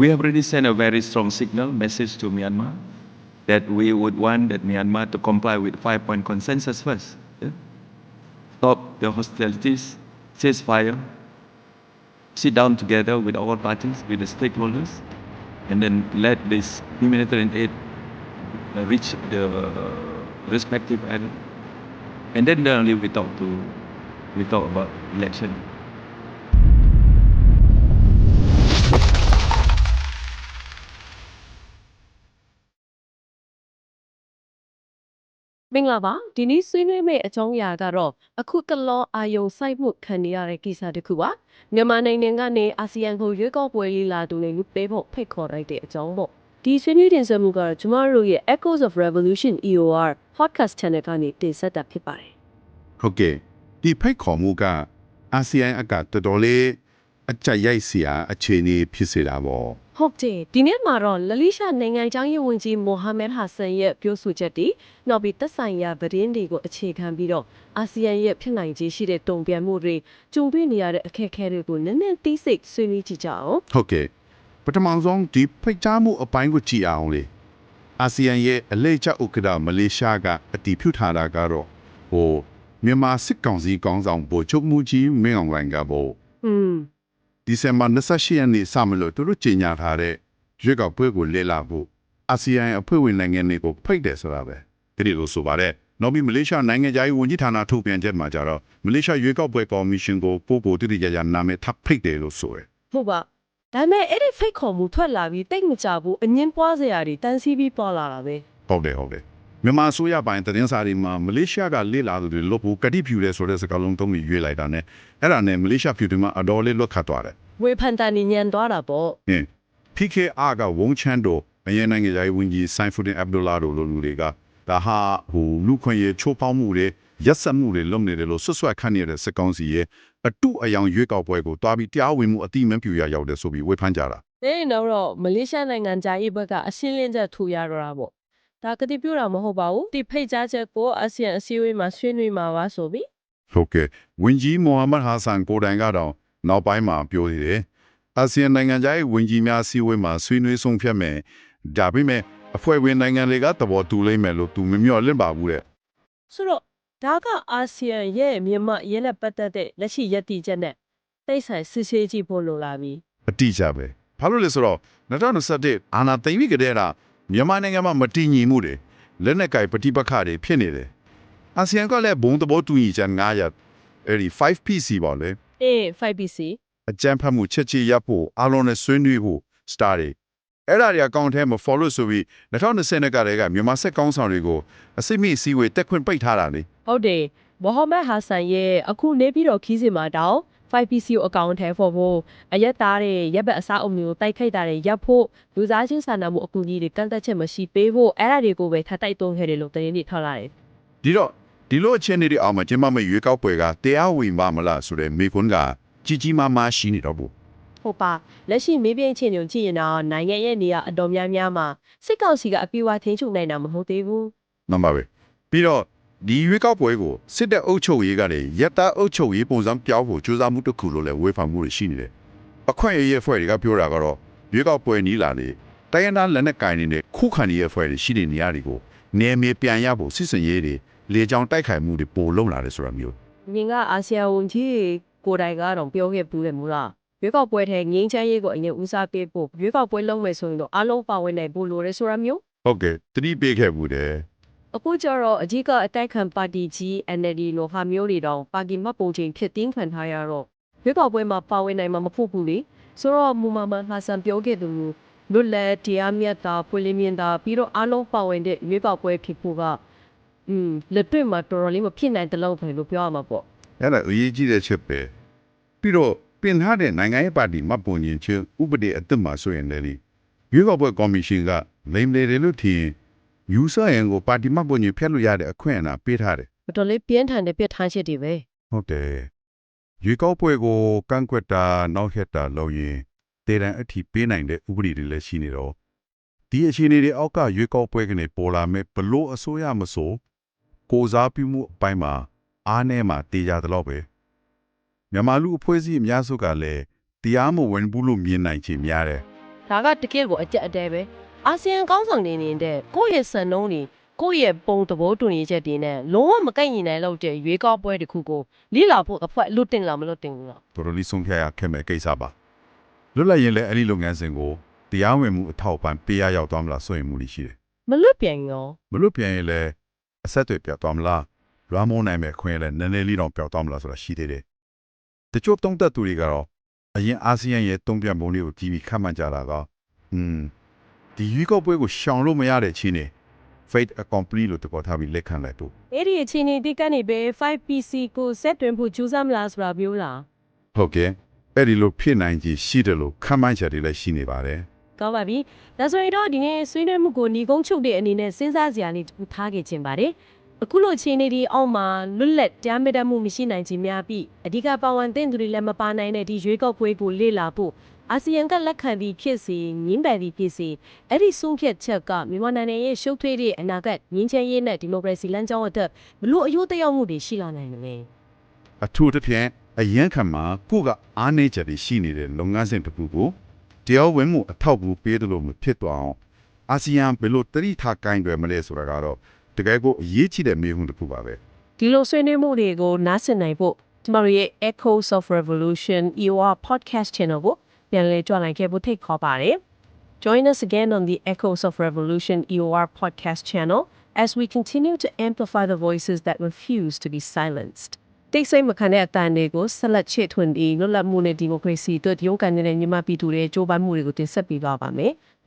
We have already sent a very strong signal message to Myanmar that we would want that Myanmar to comply with five-point consensus first. yeah. Stop the hostilities, ceasefire, sit down together with all parties, with the stakeholders, and then let this humanitarian aid uh, reach the respective island. And then only we talk to we talk about election. မင်္ဂလာပါဒီနေ့ဆွေးနွေးမယ့်အကြောင်းအရာကတော့အခုတလောအာယုံစိုက်မှုခံနေရတဲ့ကိစ္စတစ်ခုပါမြန်မာနိုင်ငံကနေအာဆီယံကိုရွေးကောက်ပွဲလေးလာသူတွေလူပေးဖို့ဖိတ်ခေါ်လိုက်တဲ့အကြောင်းပေါ့ဒီဆွေးနွေးတင်ဆက်မှုကတော့ကျမတို့ရဲ့ Echoes of Revolution EOR podcast channel ကနေတင်ဆက်တာဖြစ်ပါတယ်ဟုတ်ကဲ့ဒီဖိတ်ခေါ်မှုကအာဆီယံအကတော်တော်လေး အကြိုက်ရိုက်စရာအခြေအနေဖြစ်စေတာပေါ့ဟုတ်တယ်ဒီနေ့မှာတော့လလိရှာနိုင်ငံချောင်းရေးဝန်ကြီးမိုဟာမက်ဟာဆန်ရဲ့ပြောဆိုချက်တွေနောက်ပြီးသက်ဆိုင်ရာသတင်းတွေကိုအခြေခံပြီးတော့အာဆီယံရဲ့ဖြစ်နိုင်ခြေရှိတဲ့တုံ့ပြန်မှုတွေကြုံတွေ့နေရတဲ့အခက်အခဲတွေကိုနည်းနည်းသိစိတ်ဆွေးနွေးကြည့်ကြအောင်ဟုတ်ကဲ့ပထမဆုံးဒီဖိတ်ကြားမှုအပိုင်းကိုကြည့်အောင်လေအာဆီယံရဲ့အလေချဥက္ကဋ္ဌမလေးရှားကအတည်ပြုထားတာကတော့ဟိုမြန်မာစစ်ကောင်စီကောင်းဆောင်ဗိုလ်ချုပ်မှုကြီးမင်းအောင်လှိုင်ကပေါ့อืม ဒီဇင်ဘာ28ရက်နေ့စမလို့သူတို့ကြေညာထားတဲ့ရွေးကောက်ပွဲကိုလေ့လာဖို့အာဆီယံအဖွဲ့ဝင်နိုင်ငံတွေကိုဖိတ်တယ်ဆိုတာပဲဒီလိုဆိုပါတယ်နောက်ပြီးမလေးရှားနိုင်ငံသားရေးဝန်ကြီးဌာနထုတ်ပြန်ချက်မှာကြတော့မလေးရှားရွေးကောက်ပွဲကော်မရှင်ကိုပို့ပို့တိတိကျကျနာမည်ထပ်ဖိတ်တယ်လို့ဆိုတယ်ဟုတ်ပါဒါပေမဲ့အဲ့ဒီဖိတ်ခေါ်မှုထွက်လာပြီးတိတ်မကြဘူးအငင်းပွားစရာတွေတန်းစီပြီးပေါ်လာတာပဲဟုတ်တယ်ဟုတ်တယ် မြန်မာအစိုးရပိုင်းသတင်းစာတွေမှာမလေးရှားကလေ့လာသူတွေလို့ဖို့ကတိပြုတယ်ဆိုတဲ့စကားလုံးသုံးပြီးရွေးလိုက်တာနဲ့အဲ့ဒါနဲ့မလေးရှားပြည်သူမှာအတော်လေးလွတ်ခတ်သွားတယ်ဝေဖန်တန်ညံသွားတာပေါ့ဟင် PKR ကဝုံချန်တို့အရင်နိုင်ငံသားရေးဝန်ကြီးဆိုင်ဖူဒင်အဗ်ဒူလာတို့လိုလူတွေကဒါဟာဟိုလူခွင့်ရေးချိုးဖောက်မှုတွေရက်စက်မှုတွေလုပ်နေတယ်လို့ဆွဆွတ်ခန့်နေတဲ့စကောင်းစီရဲ့အတုအယောင်ရွေးကောက်ပွဲကိုတွားပြီးတရားဝင်မှုအတိမန်ပြူရရောက်တယ်ဆိုပြီးဝေဖန်ကြတာ။ဒါရင်တော့မလေးရှားနိုင်ငံဂျာရေးဘက်ကအရှင်းလင်းချက်ထူရတော့တာပေါ့။ ဒါကတိပြုတာမဟုတ်ပါဘူး။ဒီဖိတ်ကြားချက်ကိုအာဆီယံအစည်းအဝေးမှာဆွေးနွေးမှာပါဆိုပြီးဟုတ်ကဲ့ဝန်ကြီးမိုဟာမက်ဟာဆန်ကိုတိုင်ကတော့နောက်ပိုင်းမှာပြောသေးတယ်အာဆီယံနိုင်ငံသားရေးဝန်ကြီးများအစည်းအဝေးမှာဆွေးနွေးဆုံးဖြတ်မယ်ဒါပေမဲ့အဖွဲ့ဝင်နိုင်ငံတွေကသဘောတူလိမ့်မယ်လို့သူမမျှော်လင့်ပါဘူးတဲ့ဆိုတော့ဒါကအာဆီယံရဲ့မြန်မာရဲနဲ့ပတ်သက်တဲ့လက်ရှိရည်တည်ချက်နဲ့တိတ်ဆိုင်စစ်ဆေးကြည့်ဖို့လိုလာပြီအတိအကျပဲဘာလို့လဲဆိုတော့2021အာနာသိမ့်ပြီးကြတဲ့က မြန်မာနိုင်ငံမှာမတည်ငြိမ်မှုတွေလက်နက်ကိုင်ပဋိပက္ခတွေဖြစ်နေတယ်အာဆီယံကလည်းဘုံသဘောတူညီချက်900အဲ့ဒီ 5PC ပေါ့လေ။အေး 5PC အကြမ်းဖက်မှုချက်ချီရပ်ဖို့အားလုံးနဲ့ဆွေးနွေးဖို့ star တွေအဲ့ဒါတွေအကောင့်ထဲမှာ follow ဆိုပြီး2020ကတည်းကမြန်မာစစ်ကောင်းဆောင်တွေကိုအစိမ့်မိအစည်းအဝေးတက်ခွင့်ပိတ်ထားတာလေဟုတ်တယ်မိုဟာမက်ဟာဆန်ရဲ့အခုနေပြီးတော့ခီးစင်မှာတောင်း 5PC ကိုအကောင့်ထဲဖို့ဖို့အရက်သားတွေရက်ဘက်အစားအုံမျိုးတိုက်ခိုက်တာတွေရပ်ဖို့လူသားချင်းစာနာမှုအကူအညီတွေကန့်သက်ချက်မရှိပေးဖို့အဲ့ဒါတွေကိုပဲထပ်တိုက်တွန်းခဲ့တယ်လို့သတင်းတွေထွက်လာတယ်ဒီတော့ဒီလိုအခြေအနေတွေအောင်မှာကျင်းပမယ့်ရွေးကောက်ပွဲကတရားဝင်ပါမလားဆိုတဲ့မေခွန်းကကြီးကြီးမားမားရှိနေတော့ဘူးဟုတ်ပါလက်ရှိမေးပြင်းချင်းညုံကြည့်ရင်တော့နိုင်ငံရဲ့နေရာအတော်များများမှာစစ်ကောင်စီကအပြေအဝထိန်းချုပ်နိုင်တာမဟုတ်သေးဘူးမှန်ပါပဲပြီးတော့ ဒီရွေးကောက်ပွဲကိုစစ်တပ်အုပ်ချုပ်ရေးကလည်းရက်သားအုပ်ချုပ်ရေးပုံစံပြောင်းဖို့ကြိုးစားမှုတစ်ခုလို့လည်းဝေဖန်မှုတွေရှိနေတယ်အခွင့်အရေးအဖွဲ့တွေကပြောတာကတော့ရွေးကောက်ပွဲနီးလာလေတိုင်းရင်းသားလက်နက်ကင်နေတဲ့ခုခံရေးအဖွဲ့တွေရှိတဲ့နေရာတွေကိုနေမြေပြန်ရဖို့စစ်စင်ရေးတွေလေကြောင်းတိုက်ခိုက်မှုတွေပိုလုံလာတယ်ဆိုတာမျိုး။မြင်ကအာဆီယံဝန်ကြီးကိုယ်တိုင်ကတော့ပြောခဲ့ဘူးလေမလား။ရွေးကောက်ပွဲထဲငင်းချမ်းရေးကိုအရင်ဦးစားပေးဖို့ရွေးကောက်ပွဲလုံးမယ်ဆိုရင်တော့အလုံးပါဝင်နိုင်ဖို့လိုရဲဆိုတာမျိုးဟုတ်ကဲ့တတိပေးခဲ့ဘူးတယ် အခုကျတော့အကြီးကအတိုက်ခံပါတီကြီး NLD လိုဟာမျိုးတွေတော့ပါကီမတ်ပုံချင်းဖြစ်တင်းခံထားရတော့ရွေးကောက်ပွဲမှာပါဝင်နိုင်မှာမဖို့ဘူးလေဆိုတော့မူမမန်ဟာဆန်ပြောခဲ့သူလွတ်လပ်တရားမျှတပွင့်လင်းမြင်သာပြီးတော့အလုံးပါဝင်တဲ့ရွေးကောက်ပွဲဖြစ်ဖို့ကอืมလက်တွေ့မှာတော်တော်လေးမဖြစ်နိုင်တဲ့လောက်ပဲလို့ပြောရမှာပေါ့အဲ့ဒါအရေးကြီးတဲ့ချက်ပဲပြီးတော့ပြင်ထားတဲ့နိုင်ငံရေးပါတီမှတ်ပုံရင်ချင်းဥပဒေအသစ်မှာဆိုရင်လည်းရွေးကောက်ပွဲကော်မရှင်ကလိမ်လေတယ်လို့ထင်ရင် ယူဆရင်ကိုပါတီမှတ်ပုံရင်ဖျက်လို့ရတဲ့အခွင့်အရေးပေးထားတယ်မတော်လေးပြင်းထန်တဲ့ပြစ်ထားချက်တွေပဲဟုတ်တယ်ရွေးကောက်ပွဲကိုကန့်ကွက်တာနောက်ရက်တာလုပ်ရင်တေတံအထီပေးနိုင်တဲ့ဥပဒေတွေလည်းရှိနေတော့ဒီအခြေအနေတွေအောက်ကရွေးကောက်ပွဲကနေပေါ်လာမဲ့ဘလို့အစိုးရမဆိုကိုစားပြုမှုအပိုင်းမှာအားနည်းမှာတေးကြတယ်လို့ပဲမြန်မာလူအဖွဲ့အစည်းအများစုကလည်းတရားမဝင်ဘူးလို့မြင်နိုင်ခြင်းများတယ်ဒါကတကယ့်ကိုအကြက်အတဲပဲ အာဆီယံကောင်းဆောင်နေနေတဲ့ကိုယ့်ရဲ့စံနှုန်းတွေကိုယ့်ရဲ့ပုံသဘောတူညီချက်တွေနဲ့လုံးဝမကိုက်ညီနိုင်တော့တဲ့ရွေးကောက်ပွဲတစ်ခုကိုလိလာဖို့အဖွဲ့လွတ်တင်လားမလွတ်တင်ဘူးလားတော်တော်လေးဆုံးဖြတ်ရခဲ့မဲ့ကိစ္စပါလွတ်လပ်ရင်လည်းအဲ့ဒီလုပ်ငန်းစဉ်ကိုတရားဝင်မှုအထောက်အပံ့ပေးရရောက်သွားမလားဆိုရင်မူလိရှိတယ်မလွတ်ပြန်ရောမလွတ်ပြန်ရင်လည်းအဆက်တွေပြောက်သွားမလားလွမ်းမိုးနိုင်မဲ့ခွင့်လည်းနည်းနည်းလေးတော့ပြောက်သွားမလားဆိုတာရှိသေးတယ်တချို့တုံးသက်သူတွေကတော့အရင်အာဆီယံရဲ့တုံ့ပြန်ပုံတွေကိုကြည့်ပြီးခန့်မှန်းကြတာကอืม ဒီရွေးကောက်ပွဲကိုရှောင်လို့မရတဲ့ချင်းနေ fate accompli လို့တကောထားပြီးလက်ခံလိုက်တော့အဲ့ဒီအချိန်ဒီတိကနေပဲ 5PC ကိုဆက်တွင်ဖို့ကြိုးစားမလားဆိုတာပြောလားဟုတ်ကဲ့အဲ့ဒီလိုဖြစ်နိုင်ကြီးရှိတယ်လို့ခန့်မှန်းချက်တွေလည်းရှိနေပါတယ်ကောင်းပါပြီဒါဆိုရင်တော့ဒီနေ့ဆွေးနွေးမှုကိုညီကုန်းချုပ်တဲ့အနေနဲ့စဉ်းစားစရာလေးတစ်ခုထားခဲ့ခြင်းပါတယ်အခုလိုအခြေအနေဒီအောက်မှာလွတ်လပ်တရားမျှတမှုမရှိနိုင်ခြင်းများပြီးအဓိကပါဝင်တဲ့သူတွေလည်းမပါနိုင်တဲ့ဒီရွေးကောက်ပွဲကိုလေ့လာဖို့ အာဆီယံကလက်ခံပြီးဖြစ်စီငင်းပယ်ပြီးဖြစ်စီအဲ့ဒီဆုံးဖြတ်ချက်ကမြန်မာနိုင်ငံရဲ့ရှုပ်ထွေးတဲ့အနာဂတ်ငင်းချမ်းရေးနဲ့ဒီမိုကရေစီလမ်းကြောင်းအတွက်ဘလို့အယိုးတယောက်မှုတွေရှိလာနိုင်မလဲအထူးသဖြင့်အရန်ခံမှာကိုယ့်ကအားနေချက်တွေရှိနေတဲ့လုပ်ငန်းစဉ်တစ်ခုကိုတရားဝင်မှုအထောက်အကူပေးတယ်လို့မဖြစ်သွားအောင်အာဆီယံဘယ်လိုတတိထားကိုင်းတွယ်မလဲဆိုတာကတော့တကယ်ကိုအရေးကြီးတဲ့မေးခွန်းတစ်ခုပါပဲဒီလိုဆွေးနွေးမှုတွေကိုနားဆင်နိုင်ဖို့ကျမတို့ရဲ့ Echoes of Revolution EOR podcast channel ကို ပြန်လည်ကြွလိုက်ခဲ့ဖို့ထိတ်ခေါ်ပါတယ် Join us again on the Echoes of Revolution EOR podcast channel as we continue to amplify the voices that refuse to be silenced. တိတ်ဆိတ်မခံတဲ့အတန်တွေကိုဆက်လက်ချစ်ထွင်ပြီးလွတ်လပ်မှုနဲ့ဒီမိုကရေစီအတွက်ရုန်းကန်နေတဲ့မြန်မာပြည်သူတွေကြိုးပမ်းမှုတွေကိုတင်ဆက်ပေးပါပါမယ်။